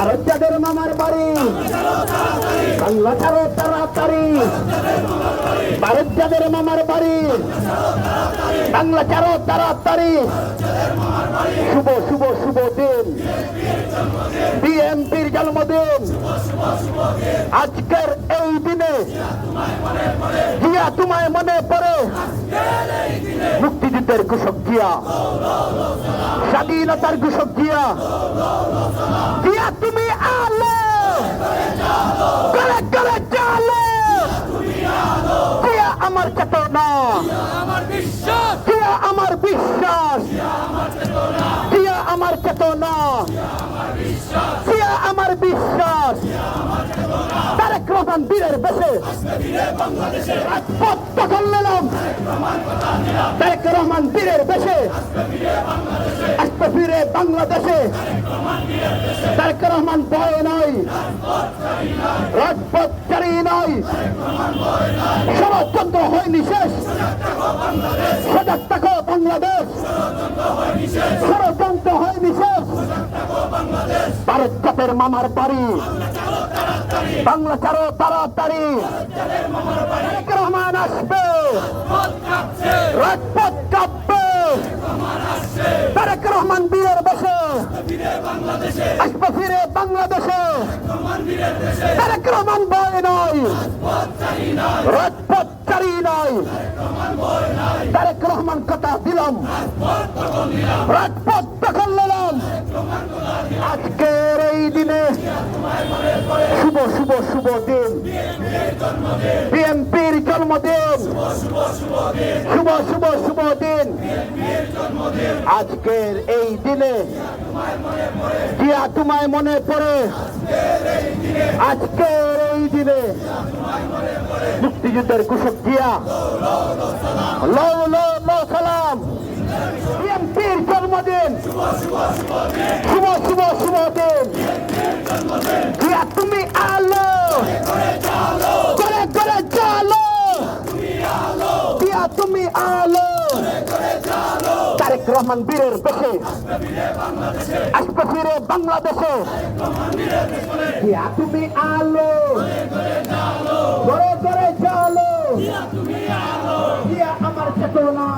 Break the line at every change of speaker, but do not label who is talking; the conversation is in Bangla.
ভারত যাদের মামার বাড়ি। বাংলা ছাড়ো তাড়াতাড়ি। ভারত যাদের মামার বাড়ি। বাংলা ছাড়ো তাড়াতাড়ি। শুভ শুভ শুভ দিন। বিএনপির জন্মদিন। আজকের এই দিনে তোমায় মনে পড়ে। মুক্তিযুদ্ধের কৃষক জিয়া। স্বাধীনতার কৃষক জিয়া। জিয়া, তুমি আলো। করে করে চালো জিয়া আমার চেতনা। জিয়া আমার বিশ্বাস। জিয়া আমার চেতনা। জিয়া আমার বিশ্বাস। তারেক রহমান বীরের বেশে। তারেক রহমান বীরের বেশে। আসতে বাংলাদেশে। তারেক রহমান ভয় নয় রাজপথ চারি নয় ষড়যন্ত্র হয়নি শেষ। সজাগ থাকো বাংলাদেশ। ষড়যন্ত্র হয়নি শেষ। ভারত জাতের মামার বাড়ি। বাংলা ছাড়ো তাড়াতাড়ি। তারেক রহমান আসবে। রাজপথ কাঁপবে। তারেক রহমান বীরের বসে আসবে বাংলাদেশে। তারেক রহমান ভয় নয় রাজপথ চারি নয় তারেক রহমান কথা দিলাম। রাজপথ দখল নিলাম। আজকের এই দিনে শুভ শুভ শুভ দিন। জন্মদিন। শুভ শুভ শুভ দিন। আজকের এই দিনে জিয়া তোমায় মনে পড়ে। আজকের এই দিনে মুক্তিযুদ্ধের কুশক জিয়া। লও লও সালাম। জন্মদিন শুভ শুভ শুভ দিন জিয়া তুমি আলো করে করে চালো জিয়া তুমি আলো। তারেক রহমান বীরের দেশে আসবে ফিরে বাংলাদেশে। তুমি আলো। করে চালো জিয়া আমার চেতনা।